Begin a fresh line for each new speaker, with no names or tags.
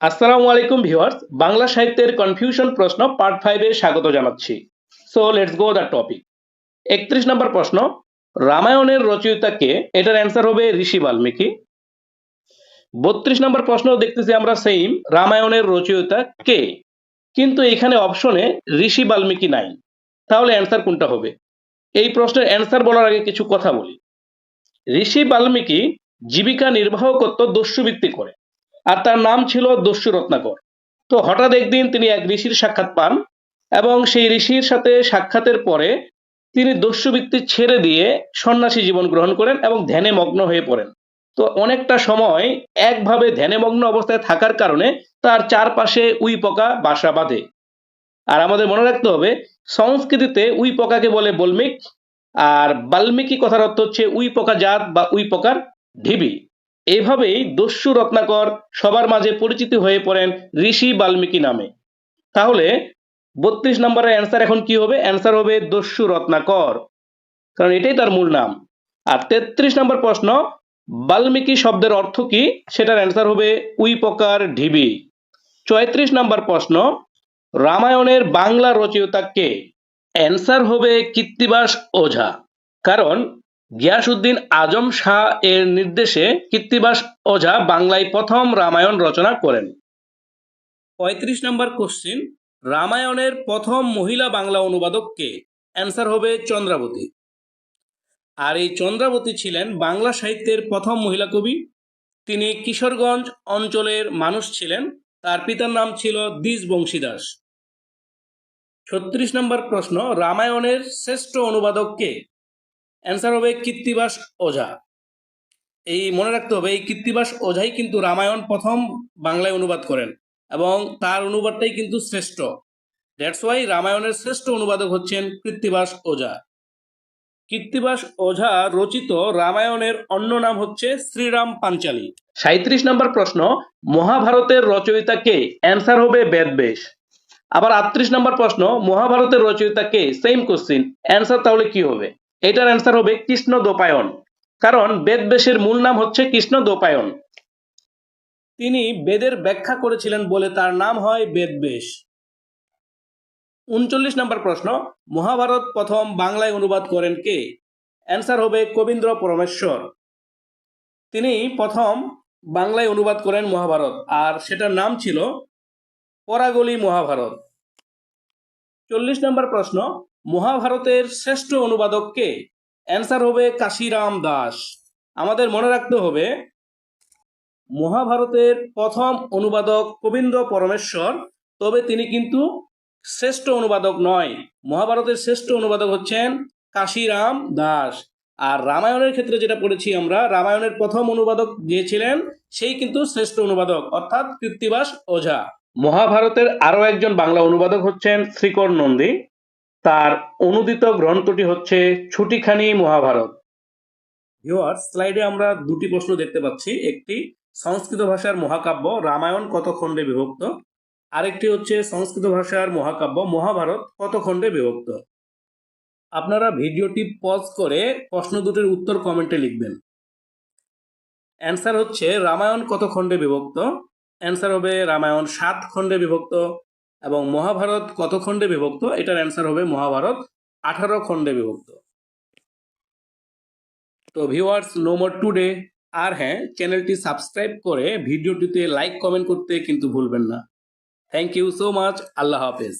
আসসালামু আলাইকুম ভিউয়ার্স, বাংলা সাহিত্যের কনফিউশন প্রশ্ন পার্ট ফাইভে স্বাগত জানাচ্ছি। So let's go the topic একত্রিশ নম্বর প্রশ্ন, রামায়ণের রচয়িতা কে? এটার অ্যান্সার হবে ঋষি বাল্মীকি। বত্রিশ নম্বর প্রশ্ন দেখতেছি আমরা সেইম রামায়ণের রচয়িতা কে? কিন্তু এখানে অপশনে ঋষি বাল্মীকি নাই। তাহলে অ্যান্সার কোনটা হবে? এই প্রশ্নের অ্যান্সার বলার আগে কিছু কথা বলি। ঋষি বাল্মীকি জীবিকা নির্বাহ করত দস্যুবৃত্তি করে। আর তার নাম ছিল দস্যু রত্নাকর। তো হঠাৎ একদিন তিনি এক ঋষির সাক্ষাৎ পান এবং সেই ঋষির সাথে সাক্ষাতের পরে তিনি দস্যুবৃত্তি ছেড়ে দিয়ে সন্ন্যাসী জীবন গ্রহণ করেন এবং ধ্যানে মগ্ন হয়ে পড়েন। তো অনেকটা সময় একভাবে ধ্যানে মগ্ন অবস্থায় থাকার কারণে তার চারপাশে উই পোকা বাসা বাঁধে। আর আমাদের মনে রাখতে হবে, সংস্কৃতিতে উই পোকাকে বলে বলমিক, আর বাল্মীকি কথার অর্থ হচ্ছে উই পোকা জাত বা উই পোকার ঢিবি। এইভাবেই দস্যু রত্নাকর সবার মাঝে পরিচিত হয়ে পড়েন ঋষি বাল্মীকি নামে। তাহলে বত্রিশ নম্বরের অ্যান্সার এখন কি হবে? অ্যান্সার হবে দস্যু রত্নাকর। কারণ এটাই তার মূল নাম। আর তেত্রিশ নম্বর প্রশ্ন, বাল্মীকি শব্দের অর্থ কি? সেটার অ্যান্সার হবে উই প্রকার ঢিবি। চৌত্রিশ নম্বর প্রশ্ন, রামায়ণের বাংলা রচয়িতা কে? অ্যান্সার হবে কৃত্তিবাস ওঝা। কারণ গিয়াসউদ্দিন আজম শাহ এর নির্দেশে কৃত্তিবাস ওঝা বাংলায় প্রথম রামায়ণ রচনা করেন। পঁয়ত্রিশ নম্বর কোশ্চিন রামায়ণের প্রথম মহিলা বাংলা অনুবাদক কে? অ্যান্সার হবে চন্দ্রাবতী। আর এই চন্দ্রাবতী ছিলেন বাংলা সাহিত্যের প্রথম মহিলা কবি। তিনি কিশোরগঞ্জ অঞ্চলের মানুষ ছিলেন। তার পিতার নাম ছিল দ্বিজ বংশীদাস। ছত্রিশ নম্বর প্রশ্ন, রামায়ণের শ্রেষ্ঠ অনুবাদক কে? অ্যান্সার হবে কৃত্তিবাস ওঝা। এই মনে রাখতে হবে, এই কৃত্তিবাস ওঝাই কিন্তু রামায়ণ প্রথম বাংলায় অনুবাদ করেন এবং তার অনুবাদটাই কিন্তু শ্রেষ্ঠ। দ্যাটস ওয়াই রামায়ণের শ্রেষ্ঠ অনুবাদক হচ্ছেন কৃত্তিবাস ওঝা। কৃত্তিবাস ওঝা রচিত রামায়ণের অন্য নাম হচ্ছে শ্রীরাম পাঞ্চালী। সাঁত্রিশ নম্বর প্রশ্ন, মহাভারতের রচয়িতা কে? অ্যান্সার হবে বেদবেশ। আবার আটত্রিশ নম্বর প্রশ্ন, মহাভারতের রচয়িতা কে? সেম কোশ্চিন অ্যান্সার তাহলে কি হবে? এটার অ্যান্সার হবে কৃষ্ণ দোপায়ন। কারণ বেদবেশের মূল নাম হচ্ছে কৃষ্ণ দোপায়ন। তিনি বেদের ব্যাখ্যা করেছিলেন বলে তার নাম হয় বেদবেশ উনচল্লিশ নম্বর প্রশ্ন, মহাভারত প্রথম বাংলায় অনুবাদ করেন কে? অ্যান্সার হবে কবীন্দ্র পরমেশ্বর। তিনি প্রথম বাংলায় অনুবাদ করেন মহাভারত, আর সেটার নাম ছিল পরাগলি মহাভারত। চল্লিশ নম্বর প্রশ্ন, মহাভারতের শ্রেষ্ঠ অনুবাদক কে? অ্যান্সার হবে কাশিরাম দাস। আমাদের মনে রাখতে হবে, মহাভারতের প্রথম অনুবাদক কবীন্দ্র পরমেশ্বর, তবে তিনি কিন্তু শ্রেষ্ঠ অনুবাদক নয়। মহাভারতের শ্রেষ্ঠ অনুবাদক হচ্ছেন কাশিরাম দাস। আর রামায়ণের ক্ষেত্রে যেটা পড়েছি আমরা, রামায়ণের প্রথম অনুবাদক যে ছিলেন, সেই কিন্তু শ্রেষ্ঠ অনুবাদক, অর্থাৎ কৃত্তিবাস ওঝা। মহাভারতের আরও একজন বাংলা অনুবাদক হচ্ছেন শ্রীকর নন্দী। তার অনুদিত গ্রন্থটি হচ্ছে ছুটিখানি মহাভারত। ভিওয়ার স্লাইডে আমরা দুটি প্রশ্ন দেখতে পাচ্ছি। একটি সংস্কৃত ভাষার মহাকাব্য রামায়ণ কত খণ্ডে বিভক্ত? আরেকটি হচ্ছে সংস্কৃত ভাষার মহাকাব্য মহাভারত কত খণ্ডে বিভক্ত? আপনারা ভিডিওটি পজ করে প্রশ্ন দুটির উত্তর কমেন্টে লিখবেন। অ্যান্সার হচ্ছে, রামায়ণ কত খণ্ডে বিভক্ত? অ্যান্সার হবে রামায়ণ সাত খণ্ডে বিভক্ত এবং মহাভারত কত খণ্ডে বিভক্ত? এটার অ্যান্সার হবে মহাভারত আঠারো খণ্ডে বিভক্ত। তো ভিউয়ার্স নো মোর টুডে আর হ্যাঁ চ্যানেলটি সাবস্ক্রাইব করে ভিডিওটিতে লাইক কমেন্ট করতে কিন্তু ভুলবেন না। থ্যাংক ইউ সো মাচ আল্লাহ হাফেজ।